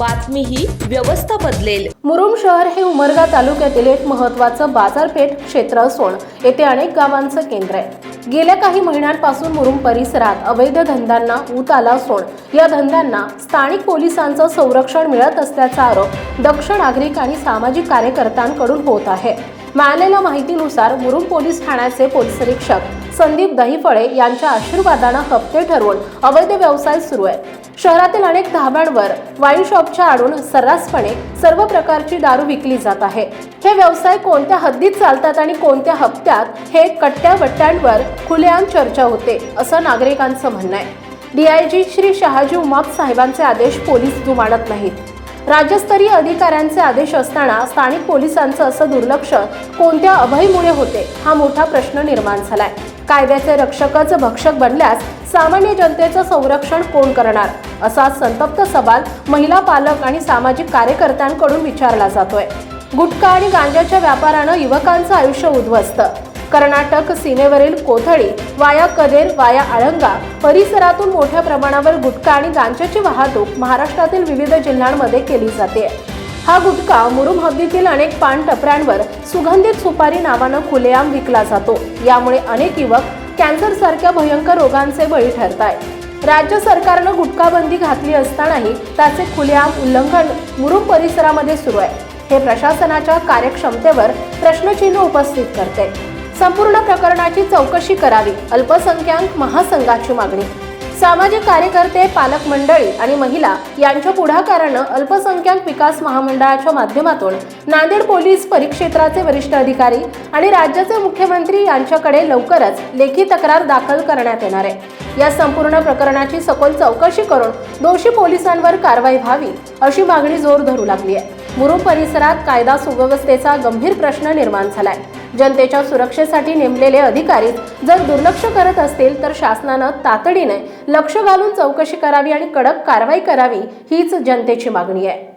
तुम्हीही व्यवस्था बदलेल. मुरुम शहर हे उमरगा तालुक्यातील एक महत्त्वाचं बाजारपेठ क्षेत्र असून येथे अनेक गावांचं केंद्र आहे. गेल्या काही महिन्यांपासून मुरुम परिसरात अवैध धंद्यांना ऊत आला असून या धंद्यांना स्थानिक पोलिसांचं संरक्षण मिळत असल्याचा आरोप दक्ष नागरिक आणि सामाजिक कार्यकर्त्यांकडून होत आहे. मिळालेल्या माहितीनुसार मुरुम पोलीस ठाण्याचे पोलीस निरीक्षक संदीप दहिफळे यांच्या आशीर्वादानं हप्ते ठरवून अवैध व्यवसाय सुरू आहे. शहरातील अनेक धाब्यांवर वाईन शॉपच्या आडून सर्रासपणे सर्व प्रकारची दारू विकली जात आहे. हे व्यवसाय कोणत्या हद्दीत चालतात आणि कोणत्या हप्त्यात हे कट्ट्या बट्ट्यांवर खुलेआम चर्चा होते असं नागरिकांचं म्हणणं आहे. डीआयजी श्री शहाजी उमाप साहेबांचे आदेश पोलीस जुमानत नाहीत. राज्यस्तरीय अधिकाऱ्यांचे आदेश असताना स्थानिक पोलिसांचं असं दुर्लक्ष कोणत्या अभयमुळे होते हा मोठा प्रश्न निर्माण झालाय. कायद्याचे रक्षकच भक्षक बनल्यास सामान्य जनतेचं संरक्षण कोण करणार? असा संतप्त सवाल महिला पालक आणि सामाजिक कार्यकर्त्यांकडून विचारला जातोय. गुटखा आणि गांजाच्या व्यापारानं युवकांचं आयुष्य उद्ध्वस्त. कर्नाटक सीमेवरील कोथळी वाया कदेर वाया आळंगा परिसरातून मोठ्या प्रमाणावर गुटखा आणि गांजाची वाहतूक महाराष्ट्रातील विविध जिल्ह्यांमध्ये केली जाते. हा गुटखा मुरुम हद्दीतील अनेक पान टपऱ्यांवर सुगंधित सुपारी नावानं खुलेआम विकला जातो. यामुळे अनेक युवक कॅन्सर सारख्या भयंकर रोगांचे बळी ठरत आहेत राज्य सरकारनं गुटखाबंदी घातली असतानाही त्याचे खुलेआम उल्लंघन मुरुम परिसरामध्ये सुरू आहे. हे प्रशासनाच्या कार्यक्षमतेवर प्रश्नचिन्ह उपस्थित करते. संपूर्ण प्रकरणाची चौकशी करावी अल्पसंख्याक महासंघाची मागणी सामाजिक कार्यकर्ते पालक मंडळी आणि महिला यांच्या पुढाकारानं अल्पसंख्याक विकास महामंडळाच्या माध्यमातून नांदेड पोलीस परिक्षेत्राचे वरिष्ठ अधिकारी आणि राज्याचे मुख्यमंत्री यांच्याकडे लवकरच लेखी तक्रार दाखल करण्यात येणार आहे. या संपूर्ण प्रकरणाची सखोल चौकशी करून दोषी पोलिसांवर कारवाई व्हावी अशी मागणी जोर धरू लागली आहे. मुरुम परिसरात कायदा सुव्यवस्थेचा गंभीर प्रश्न निर्माण झालाय. जनतेच्या सुरक्षेसाठी नेमलेले अधिकारी जर दुर्लक्ष करत असतील तर शासनानं तातडीने लक्ष घालून चौकशी करावी आणि कडक कारवाई करावी हीच जनतेची मागणी आहे.